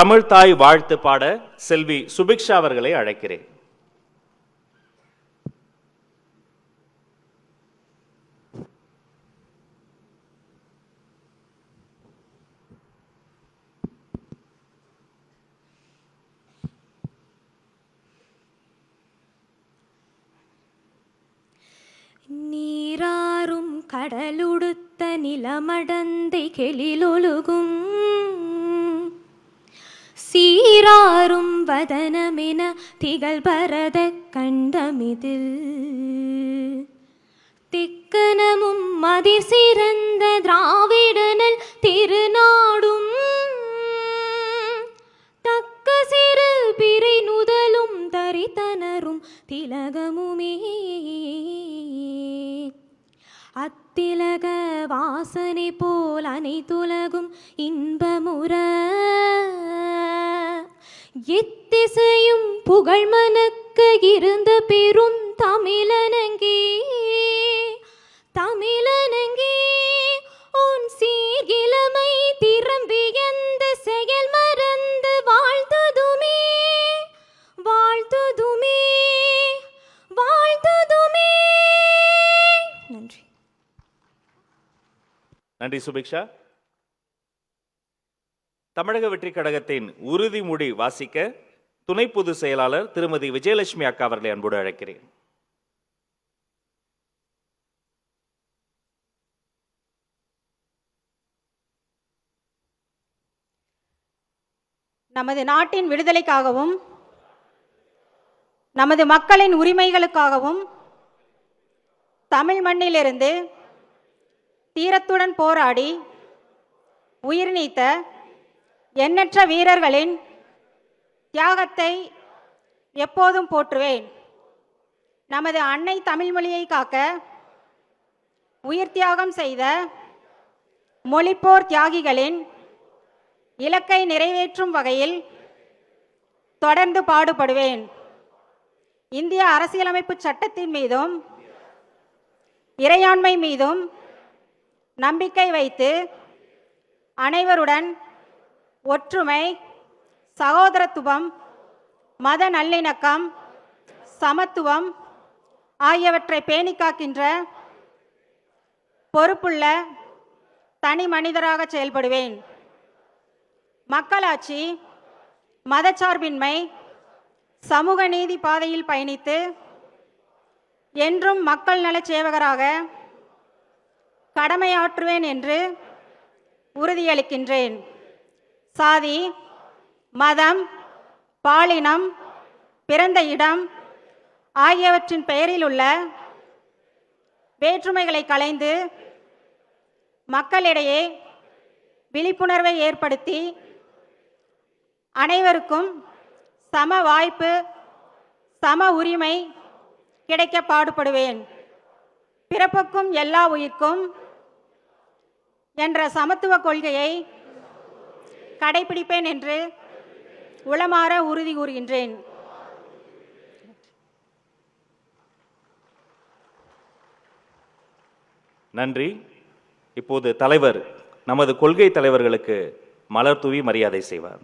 தமிழ் தாய் வாழ்த்து பாட செல்வி சுபிக்ஷா அவர்களை அழைக்கிறேன். நீராறும் கடலுடுத்த நிலமடந்தை கெளிலொழுகும் சீராறும் வதனமென திகழ் பரத கண்டமிதில். திக்கனமும் மதிர் சிறந்த திராவிடனல் திருநாடும். தக்க சிறு பிறை நுதலும் தரித்தனரும் திலகமுமே. அத்திலக வாசனை போல் அனைத்துலகும் இன்பமுற. எத்திசையும் புகழ் மணக்க இருந்த பெரும் தமிழனங்கே. தமிழனங்கே உன் சீர்கிழமை திரும்பி எந்த செயல் மறந்து வாழ்த்துதுமே வாழ்த்துதுமே வாழ்த்துதுமே நன்றி. நன்றி சுபிக்ஷா. தமிழக வெற்றி கழகத்தின் உறுதிமொழி வாசிக்க துணை பொதுச் செயலாளர் திருமதி விஜயலட்சுமி அக்கா அவர்களை அன்போடு அழைக்கிறேன். நமது நாட்டின் விடுதலைக்காகவும் நமது மக்களின் உரிமைகளுக்காகவும் தமிழ் மண்ணிலிருந்து தீரத்துடன் போராடி உயிர் நீத்த எண்ணற்ற வீரர்களின் தியாகத்தை எப்போதும் போற்றுவேன். நமது அன்னை தமிழ்மொழியை காக்க உயிர் தியாகம் செய்த மொழிப்போர் தியாகிகளின் இலக்கை நிறைவேற்றும் வகையில் தொடர்ந்து பாடுபடுவேன். இந்திய அரசியலமைப்பு சட்டத்தின் மீதும் இறையாண்மை மீதும் நம்பிக்கை வைத்து அனைவருடன் ஒற்றுமை சகோதரத்துவம் மத நல்லிணக்கம் சமத்துவம் ஆகியவற்றை பேணிக்காக்கின்ற பொறுப்புள்ள தனி மனிதராக செயல்படுவேன். மக்களாட்சி மதச்சார்பின்மை சமூக நீதி பாதையில் பயணித்து என்றும் மக்கள் நலச் சேவகராக கடமையாற்றுவேன் என்று உறுதியளிக்கின்றேன். சாதி மதம் பாலினம் பிறந்த இடம் ஆகியவற்றின் பெயரில் உள்ள வேற்றுமைகளை களைந்து மக்களிடையே விழிப்புணர்வை ஏற்படுத்தி அனைவருக்கும் சம வாய்ப்பு சம உரிமை கிடைக்க பாடுபடுவேன். பிறப்புக்கும் எல்லா உயிர்க்கும் என்ற சமத்துவ கொள்கையை கடைபிடிப்பேன் என்று உளமாற உறுதி கூறுகின்றேன். நன்றி. இப்போது தலைவர் நமது கொள்கை தலைவர்களுக்கு மலர் தூவி மரியாதை செய்வார்.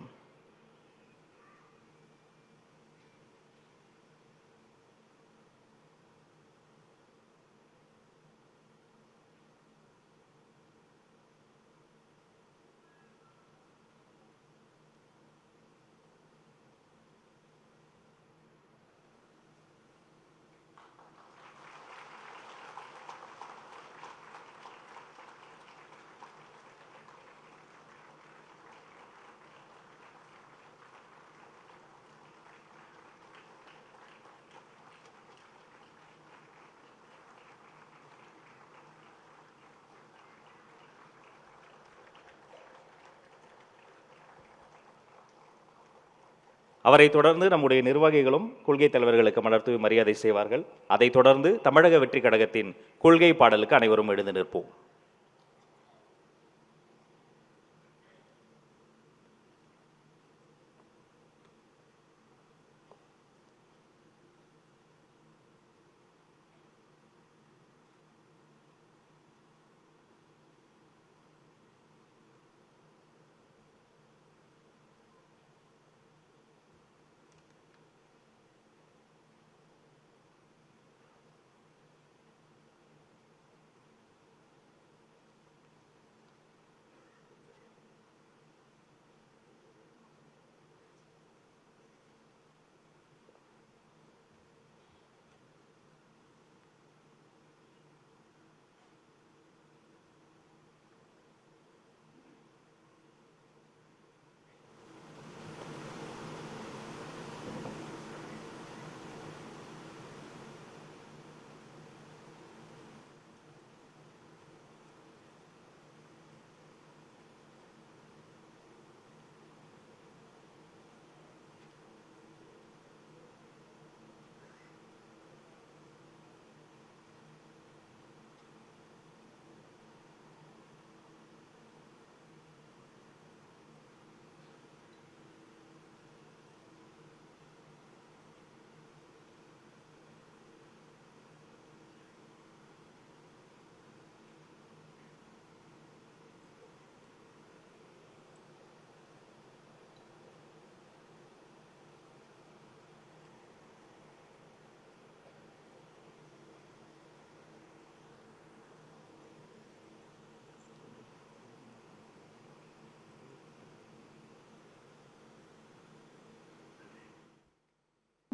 அவரை தொடர்ந்து நம்முடைய நிர்வாகிகளும் கொள்கை தலைவர்களுக்கு மலர் மரியாதை செய்வார்கள். அதைத் தொடர்ந்து தமிழக வெற்றி கழகத்தின் கொள்கை பாடலுக்கு அனைவரும் எழுந்து நிற்போம்.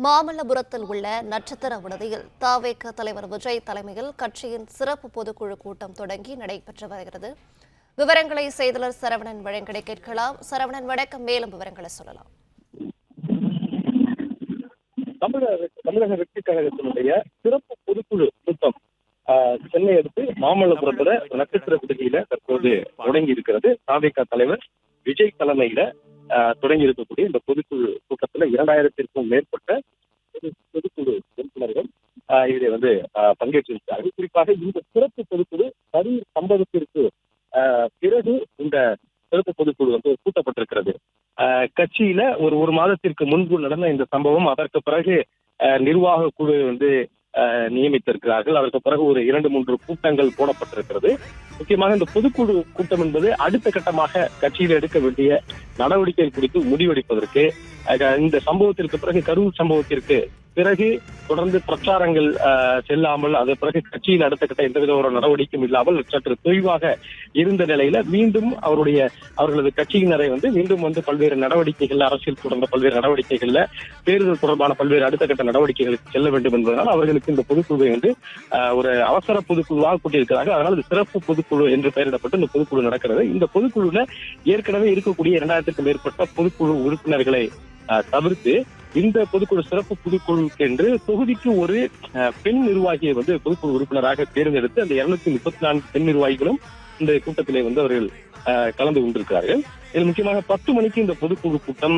மாமல்லபுரத்தில் உள்ள நட்சத்திர விடுதியில் தாவேக தலைவர் விஜய் தலைமையில் கட்சியின் சிறப்பு பொதுக்குழு கூட்டம் தொடங்கி நடைபெற்று வருகிறது. விவரங்களை செய்தலர் சரவணன் வழங்கடை கேட்கலாம். சரவணன் வணக்கம். மேலும் விவரங்களை சொல்லலாம். தமிழக தமிழக வெற்றி கழகத்தினுடைய சிறப்பு பொதுக்குழு கூட்டம் சென்னை அடுத்து மாமல்லபுரத்துல நட்சத்திர விடுதியில தற்போது தொடங்கி இருக்கிறது. தாவேகா தலைவர் விஜய் தலைமையில தொடங்கி இருக்கக்கூடிய இந்த பொதுக்குழு கூட்டத்துல இரண்டாயிரத்திற்கும் மேற்பட்ட பொதுக்குழு உறுப்பினர்கள் ஆஹ், வந்து பங்கேற்றிருக்கிறார்கள். குறிப்பாக இந்த சிறப்பு பொதுக்குழு கரூர் சம்பவத்திற்கு ஆஹ், பிறகு இந்த சிறப்பு பொதுக்குழு வந்து கூட்டப்பட்டிருக்கிறது. ஆஹ், கட்சியில ஒரு ஒரு மாதத்திற்கு முன்பு நடந்த இந்த சம்பவம் அதற்கு பிறகு ஆஹ், நிர்வாக குழு வந்து நியமித்திருக்கிறார்கள். அதற்கு பிறகு ஒரு இரண்டு மூன்று கூட்டங்கள் போடப்பட்டிருக்கிறது. முக்கியமாக இந்த பொதுக்குழு கூட்டம் என்பது அடுத்த கட்டமாக கட்சியில் எடுக்க வேண்டிய நடவடிக்கைகள் குறித்து முடிவெடுப்பதற்கு இந்த சம்பவத்திற்கு பிறகு கரூர் சம்பவத்திற்கு பிறகு தொடர்ந்து பிரச்சாரங்கள் ஆஹ், செல்லாமல் அது பிறகு கட்சியில் அடுத்த கட்ட எந்தவித ஒரு நடவடிக்கையும் இல்லாமல் சற்று தொய்வாக இருந்த நிலையில மீண்டும் அவருடைய அவர்களது கட்சியினரை வந்து மீண்டும் வந்து பல்வேறு நடவடிக்கைகள் அரசியல் தொடர்ந்த பல்வேறு நடவடிக்கைகள்ல தேர்தல் தொடர்பான பல்வேறு அடுத்த கட்ட நடவடிக்கைகளுக்கு செல்ல வேண்டும் என்பதனால் அவர்களுக்கு இந்த பொதுக்குழுவை வந்து ஆஹ், ஒரு அவசர பொதுக்குழுவாக கூட்டியிருக்கிறார்கள். அதனால் இது சிறப்பு பொதுக்குழு என்று பெயரிடப்பட்டு இந்த பொதுக்குழு நடக்கிறது. இந்த பொதுக்குழுல ஏற்கனவே இருக்கக்கூடிய இரண்டாயிரத்துக்கும் மேற்பட்ட பொதுக்குழு உறுப்பினர்களை தவிர்த்து இந்த பொதுக்குழு சிறப்பு பொதுக்குழுக்கு என்று தொகுதிக்கு ஒரு பெண் நிர்வாகியை வந்து பொதுக்குழு உறுப்பினராக தேர்ந்தெடுத்து அந்த இருநூத்தி முப்பத்தி நான்கு பெண் நிர்வாகிகளும் இந்த கூட்டத்திலே வந்து அவர்கள் கலந்து கொண்டிருக்கிறார்கள். இதில் முக்கியமாக பத்து மணிக்கு இந்த பொதுக்குழு கூட்டம்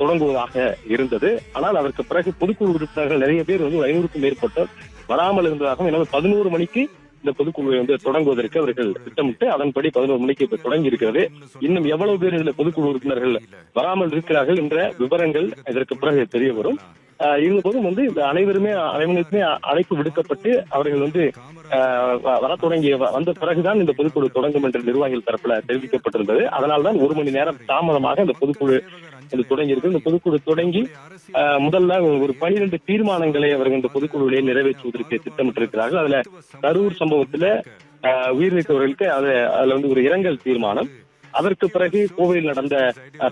தொடங்குவதாக இருந்தது. ஆனால் அதற்கு பிறகு பொதுக்குழு உறுப்பினர்கள் நிறைய பேர் வந்து ஐநூறுக்கும் மேற்பட்டோர் வராமல் இருந்ததாகவும் எனவே பதினோரு மணிக்கு இந்த பொதுக்குழுவை வந்து தொடங்குவதற்கு அவர்கள் திட்டமிட்டு அதன்படி பதினோரு மணிக்கு இப்ப தொடங்கி இருக்கிறது இன்னும் எவ்வளவு பேர் இதுல பொதுக்குழு உறுப்பினர்கள் வராமல் இருக்கிறார்கள் என்ற விவரங்கள் இதற்கு பிறகு தெரிய வரும். இருந்த போதும் வந்து அனைவருமே அனைவருக்குமே அழைப்பு விடுக்கப்பட்டு அவர்கள் வந்து வர தொடங்கிய வ- வந்த பிறகுதான் இந்த பொதுக்குழு தொடங்கும் என்று நிர்வாகிகள் தரப்புல தெரிவிக்கப்பட்டிருந்தது. அதனால்தான் ஒரு மணி நேரம் தாமதமாக இந்த பொதுக்குழு இது தொடங்கியிருக்கு. இந்த பொதுக்குழு தொடங்கி முதல்ல ஒரு பனிரெண்டு தீர்மானங்களை அவர்கள் இந்த பொதுக்குழுவிலே நிறைவேற்றுவதற்கு திட்டமிட்டிருக்கிறார்கள். அதுல கரூர் சம்பவத்துல ஆஹ் உயிரிழந்தவர்களுக்கு அது அதுல வந்து ஒரு இரங்கல் தீர்மானம். அதற்கு பிறகு கோவையில் நடந்த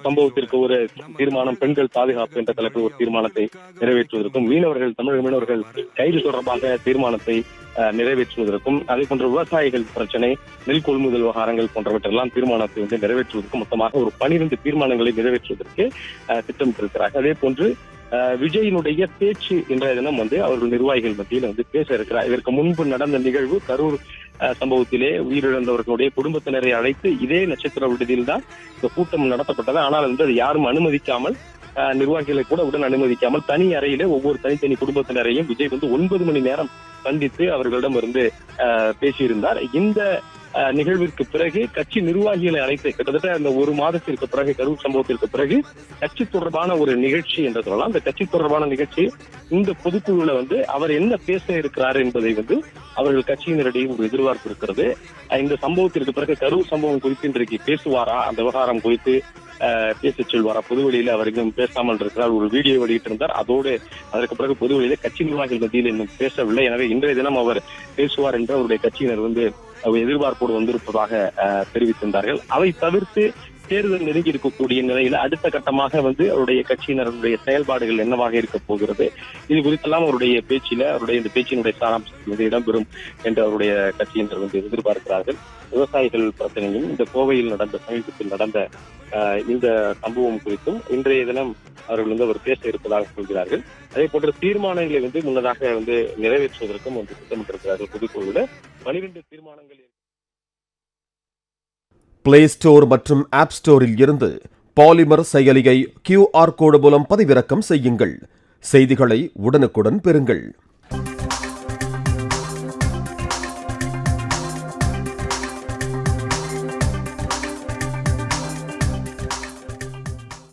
சம்பவத்திற்கு ஒரு தீர்மானம் பெண்கள் பாதுகாப்பு என்ற தலைப்பில் ஒரு தீர்மானத்தை நிறைவேற்றுவதற்கும் மீனவர்கள் தமிழக மீனவர்கள் கைது தொடர்பாக தீர்மானத்தை நிறைவேற்றுவதற்கும் அதே போன்ற விவசாயிகள் பிரச்சனை நெல் கொள்முதல் விவகாரங்கள் போன்றவற்றெல்லாம் தீர்மானத்தை வந்து நிறைவேற்றுவதற்கு மொத்தமாக ஒரு பனிரெண்டு தீர்மானங்களை நிறைவேற்றுவதற்கு அஹ், திட்டமிட்டிருக்கிறார்கள் அதே போன்று அஹ், விஜயினுடைய பேச்சு இன்றைய தினம் வந்து அவர்கள் நிர்வாகிகள் மத்தியில் வந்து பேச இருக்கிறார். இதற்கு முன்பு நடந்த நிகழ்வு கரூர் சம்பவத்திலே உயிரிழந்தவர்களுடைய குடும்பத்தினரை அழைத்து இதே நட்சத்திர விடுதியில் தான் இந்த கூட்டம் நடத்தப்பட்டது. ஆனால் வந்து அது யாரும் அனுமதிக்காமல் நிர்வாகிகளை கூட உடன் அனுமதிக்காமல் தனி அறையிலே ஒவ்வொரு தனித்தனி குடும்பத்தினரையும் விஜய் வந்து ஒன்பது மணி நேரம் சந்தித்து அவர்களிடம் இருந்து அஹ், பேசியிருந்தார். இந்த நிகழ்விற்கு பிறகு கட்சி நிர்வாகிகளை அழைத்து கிட்டத்தட்ட அந்த ஒரு மாதத்திற்கு பிறகு கரூர் சம்பவத்திற்கு பிறகு கட்சி தொடர்பான ஒரு நிகழ்ச்சி என்று சொல்லலாம். அந்த கட்சி தொடர்பான நிகழ்ச்சி இந்த பொதுக்குழுல வந்து அவர் என்ன பேச இருக்கிறார் என்பதை வந்து அவர்கள் கட்சியினரிடையே ஒரு எதிர்பார்ப்பு இருக்கிறது. இந்த சம்பவத்திற்கு பிறகு கரூர் சம்பவம் குறித்து இன்றைக்கு பேசுவாரா? அந்த விவகாரம் குறித்து பேசச் செல்வாரா? பொதுவெளியில அவர் இன்னும் பேசாமல் இருக்கிறார். ஒரு வீடியோ வெளியிட்டிருந்தார். அதோடு அதற்கு பிறகு பொதுவெளியில கட்சி நிர்வாகிகள் மத்தியில் இன்னும் பேசவில்லை. எனவே இன்றைய தினம் அவர் பேசுவார் என்று அவருடைய கட்சியினர் வந்து எதிர்பார்ப்போடு வந்திருப்பதாக அஹ், தெரிவித்திருந்தார்கள். அவை தவிர்த்து தேர்தல் நெருங்கி இருக்கக்கூடிய நிலையில அடுத்த கட்டமாக வந்து அவருடைய கட்சியினருடைய செயல்பாடுகள் என்னவாக இருக்க போகிறது இது குறித்தெல்லாம் அவருடைய பேச்சில அவருடைய இந்த பேச்சினுடைய சாராம்சம் வந்து இடம்பெறும் என்று அவருடைய கட்சியினர் வந்து எதிர்பார்க்கிறார்கள். விவசாயிகள் பிரச்சனையும் இந்த கோவையில் நடந்த சமீபத்தில் நடந்த இந்த சம்பவம் குறித்தும் இன்றைய தினம் அவர்கள் வந்து அவர் பேச இருப்பதாக சொல்கிறார்கள். அதே போன்ற தீர்மானங்களை வந்து முன்னதாக வந்து நிறைவேற்றுவதற்கும் வந்து திட்டமிட்டிருக்கிறார்கள் புதுக்குழுவில் பனிரெண்டு தீர்மானங்கள் பிளே ஸ்டோர் மற்றும் ஆப் ஸ்டோரில் இருந்து பாலிமர் செயலியை கியூஆர் கோடு மூலம் பதிவிறக்கம் செய்யுங்கள். செய்திகளை உடனுக்குடன் பெறுங்கள்.